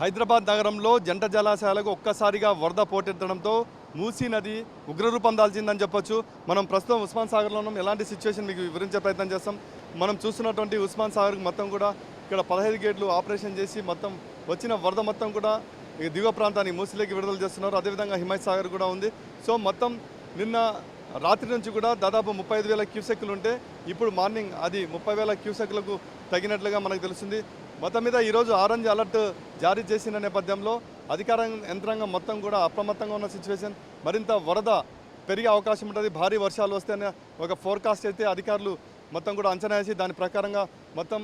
హైదరాబాద్ నగరంలో జంట జలాశయాలకు ఒక్కసారిగా వరద పోటెత్తడంతో మూసీ నది ఉగ్రరూపం దాల్చిందని చెప్పొచ్చు. మనం ప్రస్తుతం ఉస్మాన్ సాగర్లో ఉన్నాం. ఎలాంటి సిచ్యువేషన్ మీకు వివరించే ప్రయత్నం చేస్తాం. మనం చూస్తున్నటువంటి ఉస్మాన్ సాగర్ మొత్తం కూడా ఇక్కడ పదహైదు గేట్లు ఆపరేషన్ చేసి మొత్తం వచ్చిన వరద మొత్తం కూడా ఈ దిగువ ప్రాంతాన్ని మూసీలోకి విడుదల చేస్తున్నారు. అదేవిధంగా హిమాయత్ సాగర్ కూడా ఉంది. సో మొత్తం నిన్న రాత్రి నుంచి కూడా దాదాపు ముప్పై ఐదు వేల క్యూసెక్లు ఉంటే ఇప్పుడు మార్నింగ్ అది ముప్పై వేల క్యూసెక్లకు తగినట్లుగా మనకు తెలుస్తుంది. మొత్తం మీద ఈరోజు ఆరెంజ్ అలర్ట్ జారీ చేసిన నేపథ్యంలో అధికార యంత్రాంగం మొత్తం కూడా అప్రమత్తంగా ఉన్న సిచ్యువేషన్ మరింత వరద పెరిగే అవకాశం ఉంటుంది. భారీ వర్షాలు వస్తేనే ఒక ఫోర్కాస్ట్ అయితే అధికారులు మొత్తం కూడా అంచనా వేసి దాని ప్రకారంగా మొత్తం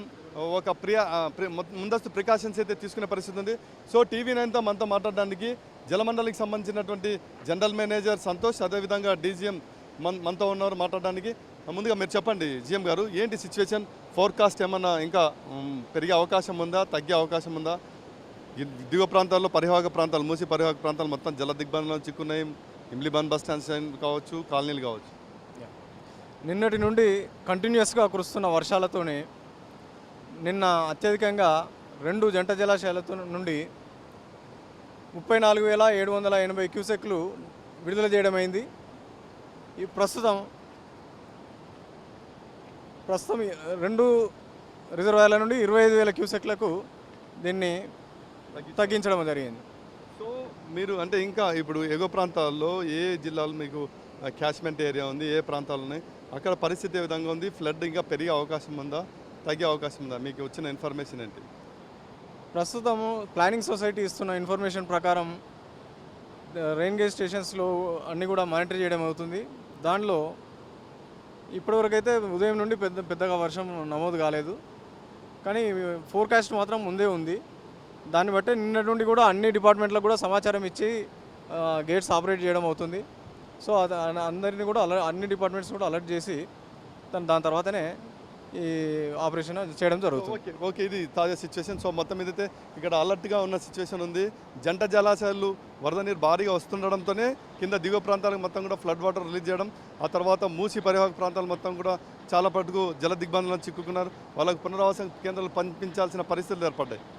ఒక ప్రియా ప్రి- ముందస్తు ప్రికాషన్స్ అయితే తీసుకునే పరిస్థితి ఉంది. సో టీవీ నైన్తో మనతో మాట్లాడడానికి జలమండలికి సంబంధించినటువంటి జనరల్ మేనేజర్ సంతోష్ అదేవిధంగా డీజీఎం మన మనతో ఉన్నారు మాట్లాడడానికి. ముందుగా మీరు చెప్పండి జిఎం గారు ఏంటి సిచ్యువేషన్ ఫోర్కాస్ట్ ఏమన్నా ఇంకా పెరిగే అవకాశం ఉందా తగ్గే అవకాశం ఉందా? దిగువ ప్రాంతాల్లో పరివాహక ప్రాంతాలు మూసి పరివాహక ప్రాంతాలు మొత్తం జల దిగ్బంధంలో చిక్కున్నాయి. ఇమ్లిబాన్ బస్ స్టాండ్ కావచ్చు కాలనీలు కావచ్చు. నిన్నటి నుండి కంటిన్యూస్గా కురుస్తున్న వర్షాలతోనే నిన్న అత్యధికంగా రెండు జంట జలాశయాలతో నుండి ముప్పై నాలుగు వేల ఏడు వందల ఎనభై క్యూసెక్లు విడుదల చేయడమైంది. ఈ ప్రస్తుతం ప్రస్తుతం రెండు రిజర్వాయర్ల నుండి ఇరవై ఐదు వేల క్యూసెక్లకు దీన్ని తగ్గించడం జరిగింది. సో మీరు అంటే ఇంకా ఇప్పుడు ఎగువ ప్రాంతాల్లో ఏ జిల్లాలు మీకు క్యాచ్మెంట్ ఏరియా ఉంది ఏ ప్రాంతాలు ఉన్నాయి? అక్కడ పరిస్థితి ఏ విధంగా ఉంది? ఫ్లడ్ ఇంకా పెరిగే అవకాశం ఉందా? తగ్గే అవకాశం ఉందా? మీకు వచ్చిన ఇన్ఫర్మేషన్ ఏంటి? ప్రస్తుతము ప్లానింగ్ సొసైటీ ఇస్తున్న ఇన్ఫర్మేషన్ ప్రకారం రెయిన్ గేజ్ స్టేషన్స్లో అన్నీ కూడా మానిటర్ చేయడం అవుతుంది. దానిలో ఇప్పటివరకైతే ఉదయం నుండి పెద్ద పెద్దగా వర్షం నమోదు కాలేదు. కానీ ఫోర్కాస్ట్ మాత్రం ముందే ఉంది. దాన్ని బట్టి నిన్నటి నుండి కూడా అన్ని డిపార్ట్మెంట్లకు కూడా సమాచారం ఇచ్చి గేట్స్ ఆపరేట్ చేయడం అవుతుంది. సో అది అందరినీ కూడా అలర్ట్ అన్ని డిపార్ట్మెంట్స్ కూడా అలర్ట్ చేసి దాని దాని తర్వాతనే ఈ ఆపరేషన్ చేయడం జరుగుతుంది. ఓకే ఓకే ఇది తాజా సిచ్యువేషన్ సో మొత్తం మీదైతే ఇక్కడ అలర్ట్గా ఉన్న సిచ్యువేషన్ ఉంది జంట జలాశయాలు వరద నీరు భారీగా వస్తుండడంతోనే కింద దిగువ ప్రాంతాలకు మొత్తం కూడా ఫ్లడ్ వాటర్ రిలీజ్ చేయడం ఆ తర్వాత మూసి పరివాహక ప్రాంతాలు మొత్తం కూడా చాలా పట్టుకు జల దిగ్బంధంలో చిక్కుకున్నారు. వాళ్ళకు పునరావాస కేంద్రాలు పంపించాల్సిన పరిస్థితులు ఏర్పడ్డాయి.